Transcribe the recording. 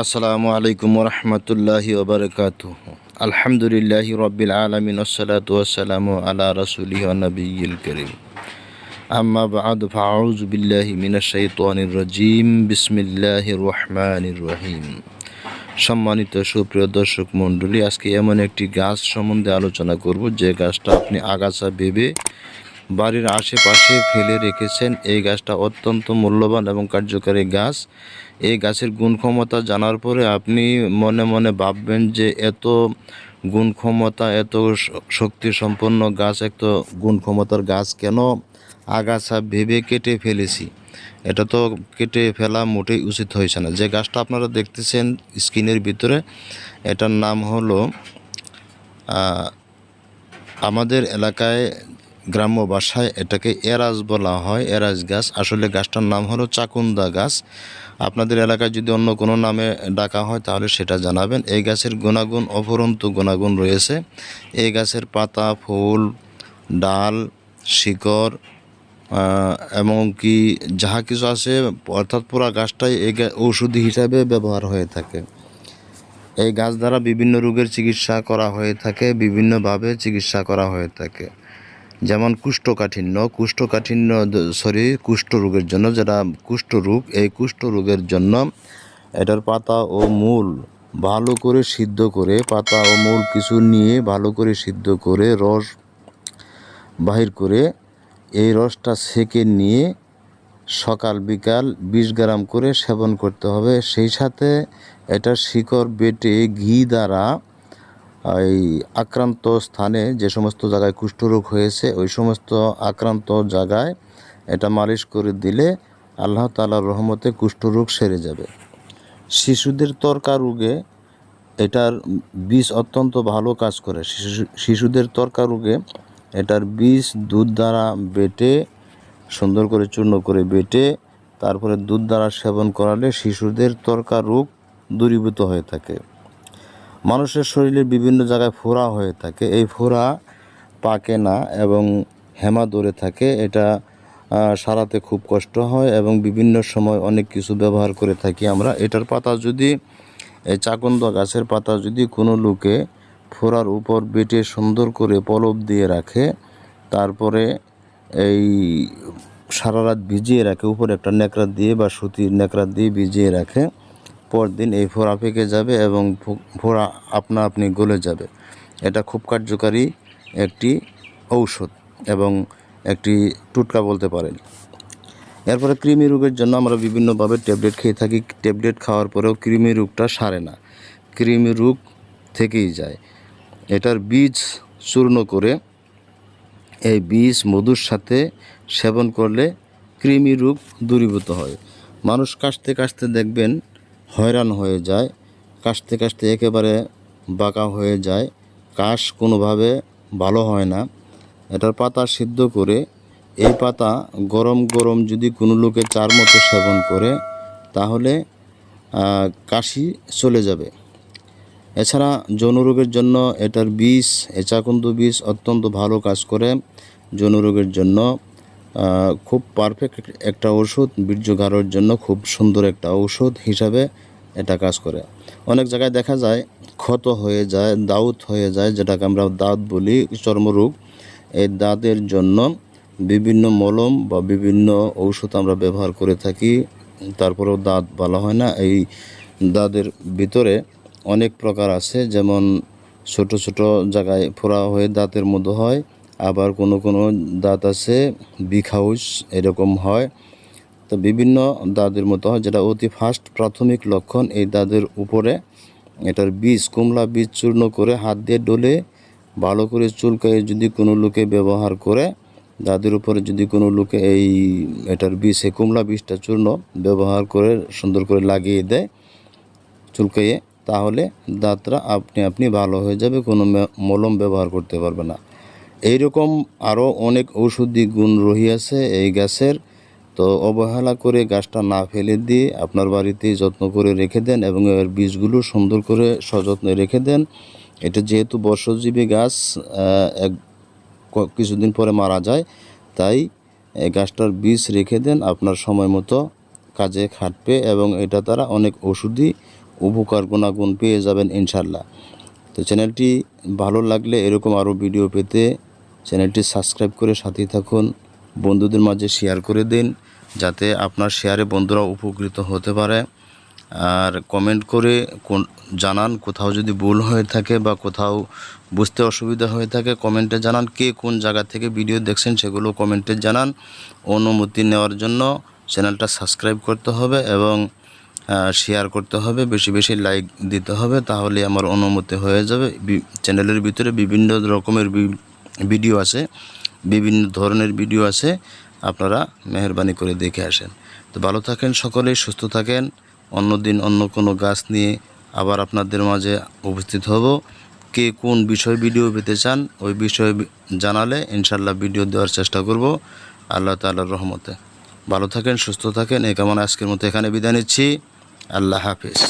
আসসালামু আলাইকুম রহমতুল্লাহি ওবরকাত। আলহামদুলিল্লাহ রবিল আলমিন ওসলাত ওসালামু আলা রসুলি নবীল করিম। আম্মা বাদ ফাউজ রহিম। সম্মানিত সুপ্রিয় দর্শক মণ্ডলী, আজকে এমন একটি গাছ সম্বন্ধে আলোচনা করব, যে গাছটা আপনি আগাছা ভেবে বাড়ির আশেপাশে ফেলে রেখেছেন। এই গাছটা অত্যন্ত মূল্যবান এবং কার্যকারী গাছ। এই গাছের গুণ ক্ষমতা জানার পরে আপনি মনে মনে ভাববেন যে এত গুণ ক্ষমতা এত শক্তি সম্পন্ন গাছ, এত গুণ ক্ষমতার গাছ কেন আগাছা ভেবে কেটে ফেলেছি? এটা তো কেটে ফেলা মোটেই উচিত হয়েছে না। যে গাছটা আপনারা দেখতেছেন স্ক্রিনের ভিতরে, এটার নাম হলো আমাদের এলাকায় গ্রাম্য ভাষায় এটাকে এরাজ বলা হয়, এরাজ গাছ। আসলে গাছটার নাম হলো চাকুন্দা গাছ। আপনাদের এলাকায় যদি অন্য কোনো নামে ডাকা হয়, তাহলে সেটা জানাবেন। এই গাছের গুণাগুণ অপরন্ত গুণাগুণ রয়েছে। এই গাছের পাতা, ফুল, ডাল, শিকড় এমনকি যাহা কিছু আছে, অর্থাৎ পুরা গাছটাই এই ঔষধি হিসাবে ব্যবহার হয়ে থাকে। এই গাছ দ্বারা বিভিন্ন রোগের চিকিৎসা করা হয়ে থাকে, বিভিন্নভাবে চিকিৎসা করা হয়ে থাকে। যেমন কুষ্ঠকাঠিন্য কুষ্ঠকাঠিন্য সরি কুষ্ঠ রোগের জন্য যেটা কুষ্ঠ রোগ এই কুষ্ঠ রোগের জন্য এটার পাতা ও মূল ভালো করে সিদ্ধ করে, পাতা ও মূল কিছু নিয়ে ভালো করে সিদ্ধ করে রস বাহির করে এই রসটা সেকে নিয়ে সকাল বিকাল বিশ গ্রাম করে সেবন করতে হবে। সেই সাথে এটা শিকড় বেটে ঘি দ্বারা এই আক্রান্ত স্থানে যে সমস্ত জায়গায় কুষ্ঠরোগ হয়েছে, ওই সমস্ত আক্রান্ত জায়গায় এটা মালিশ করে দিলে আল্লাহ তালার রহমতে কুষ্ঠরোগ সেরে যাবে। শিশুদের তর্কা রোগে এটার বিষ অত্যন্ত ভালো কাজ করে। শিশু, শিশুদের তর্কা রোগে এটার বিষ দুধ দ্বারা বেটে, সুন্দর করে চূর্ণ করে বেটে, তারপরে দুধ দ্বারা সেবন করালে শিশুদের তর্কা রোগ দূরীভূত হয়ে থাকে। মানুষের শরীরে বিভিন্ন জায়গায় ফোড়া হয়ে থাকে। এই ফোড়া পাকে না এবং হেমা ধরে থাকে। এটা সারাতে খুব কষ্ট হয় এবং বিভিন্ন সময় অনেক কিছু ব্যবহার করে থাকি আমরা। এটার পাতা যদি, এই চাকন্দ গাছের পাতা যদি কোনো লোকে ফোড়ার উপর বেটে সুন্দর করে পলব দিয়ে রাখে, তারপরে এই সারা রাত ভিজিয়ে রাখে, উপরে একটা ন্যাকড়া দিয়ে বা সুতির ন্যাকড়া দিয়ে ভিজিয়ে রাখে পরদিন এই ফোড়া পেকে যাবে এবং ফোড়া আপনা আপনি গলে যাবে। এটা খুব কার্যকারী একটি ঔষধ এবং একটি টুটকা বলতে পারেন। এরপরে কৃমি রোগের জন্য আমরা বিভিন্নভাবে ট্যাবলেট খেয়ে থাকি। ট্যাবলেট খাওয়ার পরেও কৃমি রোগটা সারে না। কৃমি রোগ থেকেই যায়। এটার বীজ চূর্ণ করে এই বীজ মধুর সাথে সেবন করলে কৃমি রোগ দূরীভূত হয়। মানুষ কাশতে কাশতে দেখবেন হয়রান হয়ে যায়, কাশতে কাশতে একেবারে বাঁকা হয়ে যায়, কাশ কোনোভাবে ভালো হয় না। এটার পাতা সিদ্ধ করে, এই পাতা গরম গরম যদি কোনো লোকে চার মতো সেবন করে, তাহলে কাশি চলে যাবে। এছাড়া যৌন রোগের জন্য এটার বীজ, এচাকুন্দ বিষ অত্যন্ত ভালো কাজ করে যৌন রোগের জন্য। খুব পারফেক্ট একটা ওষুধ বীর্য গাঢ়ের জন্য খুব সুন্দর একটা ঔষধ হিসাবে এটা কাজ করে। অনেক জায়গায় দেখা যায়, ক্ষত হয়ে যায় দাউত হয়ে যায়, যেটাকে আমরা দাঁত বলি, চর্মরোগ। এই দাঁতের জন্য বিভিন্ন মলম বা বিভিন্ন ঔষধ আমরা ব্যবহার করে থাকি, তারপরেও দাঁত ভালো হয় না। এই দাঁতের ভিতরে অনেক প্রকার আছে, যেমন ছোট ছোট জায়গায় ফোড়া হয়ে দাঁতের মতো হয় আবার কোনো কোনো দাঁত আছে বিখাউস এরকম হয়। তো বিভিন্ন দাঁতের মতো হয়, যেটা অতি ফাস্ট প্রাথমিক লক্ষণ। এই দাঁতের উপরে এটার বীজ কুমড়া বীজ চূর্ণ করে হাত দিয়ে ডলে ভালো করে চুলকায় যদি কোনো লোকে ব্যবহার করে, দাঁতের উপরে যদি কোনো লোকে এই এটার বীজ, এই কুমড়া বীজটা চূর্ণ ব্যবহার করে সুন্দর করে লাগিয়ে দেয়, চুলকাইয়ে, তাহলে দাঁতটা আপনি আপনি ভালো হয়ে যাবে, কোনো মলম ব্যবহার করতে পারবে না। এইরকম আরও অনেক ঔষধি গুণ রহিয়াছে এই গাছের। তো অবহেলা করে গাছটা না ফেলে দিয়ে আপনার বাড়িতে যত্ন করে রেখে দেন এবং এর বীজগুলো সুন্দর করে সযত্নে রেখে দেন। এটা যেহেতু বর্ষজীবী গাছ এক কিছুদিন পরে মারা যায়, তাই গাছটার বীজ রেখে দেন, আপনার সময় মতো কাজে খাটবে এবং এটা তারা অনেক ওষুধি উপকার গুণাগুণ পেয়ে যাবেন ইনশাল্লাহ তো চ্যানেলটি ভালো লাগলে এরকম আরও ভিডিও পেতে চ্যানেলটি সাবস্ক্রাইব করে সাথেই থাকুন। বন্ধুদের মাঝে শেয়ার করে দিন, যাতে আপনার শেয়ারে বন্ধুরা উপকৃত হতে পারে। আর কমেন্ট করে কোন, জানান কোথাও যদি ভুল হয়ে থাকে বা কোথাও বুঝতে অসুবিধা হয়ে থাকে কমেন্টে জানান কে কোন জায়গা থেকে ভিডিও দেখছেন সেগুলো কমেন্টে জানান। অনুমতি নেওয়ার জন্য চ্যানেলটা সাবস্ক্রাইব করতে হবে এবং শেয়ার করতে হবে, বেশি বেশি লাইক দিতে হবে তাহলে আমার অনুমতি হয়ে যাবে। চ্যানেলের ভিতরে বিভিন্ন রকমের ভিডিও আছে, বিভিন্ন ধরনের ভিডিও আছে, আপনারা মেহরবানি করে দেখে আসেন। তো ভালো থাকেন সকলেই, সুস্থ থাকেন। অন্য দিন অন্য কোনো গাছ নিয়ে আবার আপনাদের মাঝে উপস্থিত হব। কে কোন বিষয় ভিডিও পেতে চান, ওই বিষয়ে জানালে ইনশাল্লাহ ভিডিও দেওয়ার চেষ্টা করব আল্লাহ তাআলার রহমতে। ভালো থাকেন, সুস্থ থাকেন, এই কামনা আজকের মতো এখানে বিদায় নিচ্ছি। আল্লাহ হাফিজ।